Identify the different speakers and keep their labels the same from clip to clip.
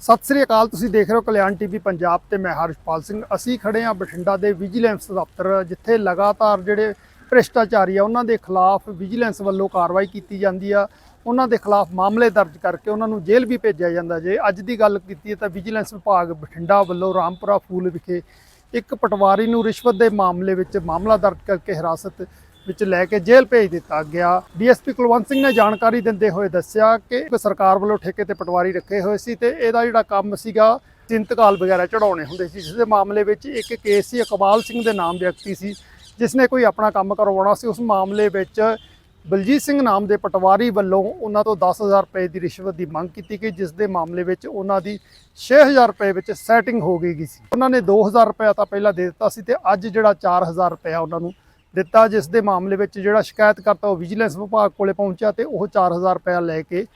Speaker 1: ਸਤਿ ਸ੍ਰੀ ਅਕਾਲ, ਤੁਸੀਂ ਦੇਖ ਰਹੇ ਹੋ ਕਲਿਆਣ ਟੀਵੀ ਪੰਜਾਬ ਤੇ ਮੈਂ ਹਰਸ਼ਪਾਲ ਸਿੰਘ। ਅਸੀਂ ਖੜੇ ਹਾਂ ਬਠਿੰਡਾ ਦੇ ਵਿਜੀਲੈਂਸ ਦਫ਼ਤਰ, ਜਿੱਥੇ ਲਗਾਤਾਰ ਜਿਹੜੇ ਭ੍ਰਿਸ਼ਟਾਚਾਰੀ ਆ, ਉਹਨਾਂ ਦੇ ਖਿਲਾਫ ਵਿਜੀਲੈਂਸ ਵੱਲੋਂ ਕਾਰਵਾਈ ਕੀਤੀ ਜਾਂਦੀ ਆ। ਉਹਨਾਂ ਦੇ ਖਿਲਾਫ ਮਾਮਲੇ ਦਰਜ ਕਰਕੇ ਉਹਨਾਂ ਨੂੰ ਜੇਲ੍ਹ ਵੀ ਭੇਜਿਆ ਜਾਂਦਾ ਜੇ। ਅੱਜ ਦੀ ਗੱਲ ਕੀਤੀ ਤਾਂ ਵਿਜੀਲੈਂਸ ਵਿਭਾਗ ਬਠਿੰਡਾ ਵੱਲੋਂ ਰਾਮਪੁਰਾ ਫੂਲ ਵਿਖੇ ਇੱਕ ਪਟਵਾਰੀ ਨੂੰ ਰਿਸ਼ਵਤ ਦੇ ਮਾਮਲੇ ਵਿੱਚ ਮਾਮਲਾ ਦਰਜ ਕਰਕੇ ਹਿਰਾਸਤ ਵਿੱਚ ਲੈ ਕੇ ਜੇਲ੍ਹ ਭੇਜ ਦਿੱਤਾ ਗਿਆ। ਡੀਐਸਪੀ ਕੁਲਵੰਤ ਸਿੰਘ ਨੇ ਜਾਣਕਾਰੀ ਦਿੰਦੇ ਹੋਏ ਦੱਸਿਆ ਕਿ ਸਰਕਾਰ ਵੱਲੋਂ ਠੇਕੇ ਤੇ ਪਟਵਾਰੀ ਰੱਖੇ ਹੋਏ ਸੀ ਤੇ ਇਹਦਾ ਜਿਹੜਾ ਕੰਮ ਸੀਗਾ, ਚਿੰਤਕਾਲ ਵਗੈਰਾ ਚੜਾਉਣੇ ਹੁੰਦੇ ਸੀ। ਜਿਸ ਦੇ ਮਾਮਲੇ ਵਿੱਚ ਇੱਕ ਕੇਸ ਸੀ ਇਕਬਾਲ ਸਿੰਘ ਦੇ ਨਾਮ ਵਿਅਕਤੀ ਸੀ, ਜਿਸ ਨੇ ਕੋਈ ਆਪਣਾ ਕੰਮ ਕਰਵਾਉਣਾ ਸੀ। ਉਸ ਮਾਮਲੇ ਵਿੱਚ ਬਲਜੀਤ ਸਿੰਘ ਨਾਮ ਦੇ ਪਟਵਾਰੀ ਵੱਲੋਂ ਉਹਨਾਂ ਤੋਂ 10000 ਰੁਪਏ ਦੀ ਰਿਸ਼ਵਤ ਦੀ ਮੰਗ ਕੀਤੀ ਗਈ, ਜਿਸ ਦੇ ਮਾਮਲੇ ਵਿੱਚ ਉਹਨਾਂ ਦੀ 6000 ਰੁਪਏ ਵਿੱਚ ਸੈਟਿੰਗ ਹੋ ਗਈ ਸੀ। ਉਹਨਾਂ ਨੇ 2000 ਰੁਪਏ ਤਾਂ ਪਹਿਲਾਂ ਦੇ ਦਿੱਤਾ ਸੀ ਤੇ ਅੱਜ ਜਿਹੜਾ 4000 ਰੁਪਏ ਉਹਨਾਂ ਨੂੰ ਦਿੱਤਾ, ਜਿਸ ਦੇ ਮਾਮਲੇ ਵਿੱਚ ਜਿਹੜਾ ਸ਼ਿਕਾਇਤ ਕਰਤਾ ਉਹ ਵਿਜੀਲੈਂਸ ਵਿਭਾਗ ਕੋਲੇ ਪਹੁੰਚਿਆ ਤੇ ਉਹ 4000 ਰੁਪਏ ਲੈ ਕੇ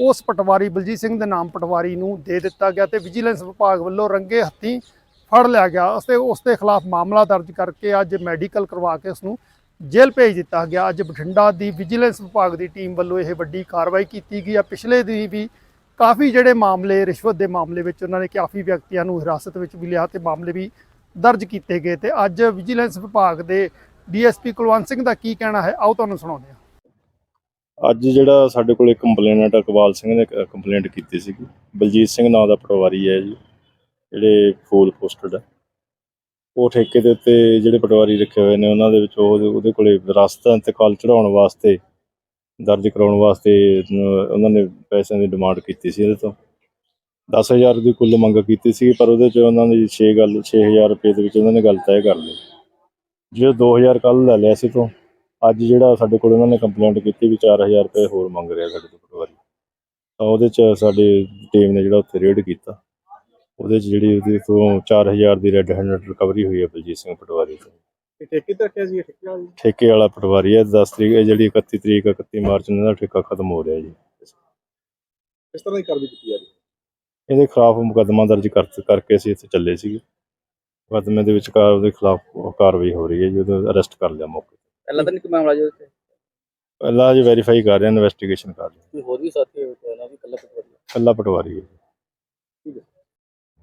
Speaker 1: ਉਸ ਪਟਵਾਰੀ, ਬਲਜੀਤ ਸਿੰਘ ਦੇ ਨਾਮ ਪਟਵਾਰੀ ਨੂੰ ਦੇ ਦਿੱਤਾ ਗਿਆ ਤੇ ਵਿਜੀਲੈਂਸ ਵਿਭਾਗ ਵੱਲੋਂ ਰੰਗੇ ਹੱਥੀਂ ਫੜ ਲਿਆ ਗਿਆ ਅਤੇ ਉਸ ਦੇ ਖਿਲਾਫ ਮਾਮਲਾ ਦਰਜ ਕਰਕੇ ਅੱਜ ਮੈਡੀਕਲ ਕਰਵਾ ਕੇ ਉਸ ਨੂੰ ਜੇਲ੍ਹ ਭੇਜ ਦਿੱਤਾ ਗਿਆ। ਅੱਜ ਬਠਿੰਡਾ ਦੀ ਵਿਜੀਲੈਂਸ ਵਿਭਾਗ ਦੀ ਟੀਮ ਵੱਲੋਂ ਇਹ ਵੱਡੀ ਕਾਰਵਾਈ ਕੀਤੀ ਗਈ ਆ। ਪਿਛਲੇ ਦੀ ਵੀ ਕਾਫੀ ਜਿਹੜੇ ਮਾਮਲੇ, ਰਿਸ਼ਵਤ ਦੇ ਮਾਮਲੇ ਵਿੱਚ ਉਹਨਾਂ ਨੇ ਕਾਫੀ ਵਿਅਕਤੀਆਂ ਨੂੰ ਹਿਰਾਸਤ ਵਿੱਚ ਵੀ ਲਿਆ ਤੇ ਮਾਮਲੇ ਵੀ ਦਰਜ ਕੀਤੇ ਗਏ ਤੇ ਅੱਜ ਵਿਜੀਲੈਂਸ ਵਿਭਾਗ ਦੇ ਡੀਐਸਪੀ ਕੁਲਵੰਤ ਸਿੰਘ ਦਾ ਕੀ ਕਹਿਣਾ ਹੈ? ਆਓ ਤੁਹਾਨੂੰ ਸੁਣਾਉਂਦੇ ਹਾਂ।
Speaker 2: ਅੱਜ ਜਿਹੜਾ ਸਾਡੇ ਕੋਲ ਇੱਕ ਕੰਪਲੇਨਟ ਇਕਬਾਲ ਸਿੰਘ ਨੇ ਕੰਪਲੇਂਟ ਕੀਤੀ ਸੀਗੀ। ਬਲਜੀਤ ਸਿੰਘ ਨਾਂ ਦਾ ਪਟਵਾਰੀ ਹੈ ਜੀ, ਜਿਹੜੇ ਫੂਲ ਪੋਸਟਡ ਹੈ ਉਹ ਠੇਕੇ ਦੇ ਉੱਤੇ ਜਿਹੜੇ ਪਟਵਾਰੀ ਰੱਖੇ ਹੋਏ ਨੇ, ਉਹਨਾਂ ਦੇ ਵਿੱਚ ਉਹ ਉਹਦੇ ਕੋਲੇ ਰਸਤਾ, ਇੰਤਕਾਲ ਚੜਾਉਣ ਵਾਸਤੇ, ਦਰਜ ਕਰਾਉਣ ਵਾਸਤੇ ਉਹਨਾਂ ਨੇ ਪੈਸਿਆਂ ਦੀ ਡਿਮਾਂਡ ਕੀਤੀ ਸੀ ਇਹਦੇ ਤੋਂ। 10000 ਦੀ ਕੁੱਲ ਮੰਗ ਕੀਤੀ ਸੀ, ਪਰ ਉਹਦੇ ਚ ਉਹਨਾਂ ਦੀ 6 ਗੱਲ 6000 ਰੁਪਏ ਦੇ ਵਿੱਚ ਉਹਨਾਂ ਨੇ ਗੱਲ ਤੈਅ ਕਰ ਲਈ ਜਿਹੜਾ 2000 ਕੱਲ ਲੈ ਲਿਆ ਸੀ ਤੋਂ, ਅੱਜ ਜਿਹੜਾ ਸਾਡੇ ਕੋਲ ਉਹਨਾਂ ਨੇ ਕੰਪਲੇਂਟ ਕੀਤੀ ਵੀ 4000 ਰੁਪਏ ਹੋਰ ਮੰਗ ਰਿਹਾ ਸਾਡੇ ਤੋਂ ਪਟਵਾਰੀ। ਤਾਂ ਉਹਦੇ ਚ ਸਾਡੀ ਟੀਮ ਨੇ ਜਿਹੜਾ ਉੱਥੇ ਰੇਡ ਕੀਤਾ। ਉਹਦੇ ਚ ਜਿਹੜੀ ਉਹਦੇ ਤੋਂ 4000 ਦੀ ਰੈੱਡ ਹੈਂਡਡ ਰਿਕਵਰੀ ਹੋਈ ਹੈ ਬਲਜੀਤ ਸਿੰਘ ਪਟਵਾਰੀ ਤੋਂ।
Speaker 1: ਇਹ ਠੇਕੇ ਤੇ ਰੱਖਿਆ ਸੀ ਠੇਕੇ ਵਾਲੀ
Speaker 2: ਠੇਕੇ ਵਾਲਾ ਪਟਵਾਰੀ ਹੈ 10 ਤਰੀਕ ਇਹ ਜਿਹੜੀ 31 ਤਰੀਕ 31 ਮਾਰਚ ਨੂੰ ਇਹਦਾ ਠੇਕਾ ਖਤਮ ਹੋ ਰਿਹਾ ਜੀ।
Speaker 1: ਕਿਸ ਤਰ੍ਹਾਂ ਦੀ ਕਾਰਵਾਈ ਕੀਤੀ ਜਾ ਰਹੀ
Speaker 2: ਇਹਦੇ ਖਿਲਾਫ ਮੁਕੱਦਮਾ ਦਰਜ ਕਰ ਕਰਕੇ ਅਸੀਂ ਇੱਥੇ ਚੱਲੇ ਸੀਗੇ। ਮੁਕੱਦਮੇ ਦੇ ਵਿੱਚ ਕਾਰ ਉਹਦੇ ਖਿਲਾਫ ਕਾਰਵਾਈ ਹੋ ਰਹੀ ਹੈ ਜੀ ਉਹਨੂੰ ਅਰੈਸਟ ਕਰ ਲਿਆ ਮੌਕੇ ਤੇ।
Speaker 3: ਪਹਿਲਾਂ ਤਾਂ ਨਹੀਂ ਕੋਈ ਮਾਮਲਾ ਜੀ ਉੱਥੇ
Speaker 2: ਪਹਿਲਾਂ ਜੀ ਵੈਰੀਫਾਈ ਕਰ ਰਹੇ ਹਾਂ ਇਨਵੈਸਟੀਗੇਸ਼ਨ ਕਰ ਰਹੇ ਹਾਂ
Speaker 3: ਕੋਈ ਹੋਰ ਵੀ ਸਾਥੀ ਤਾਂ ਇਹਨਾਂ ਦੀ ਕੱਲਾ ਪਟਵਾਰੀ
Speaker 2: ਇਕੱਲਾ ਪਟਵਾਰੀ ਹੈ।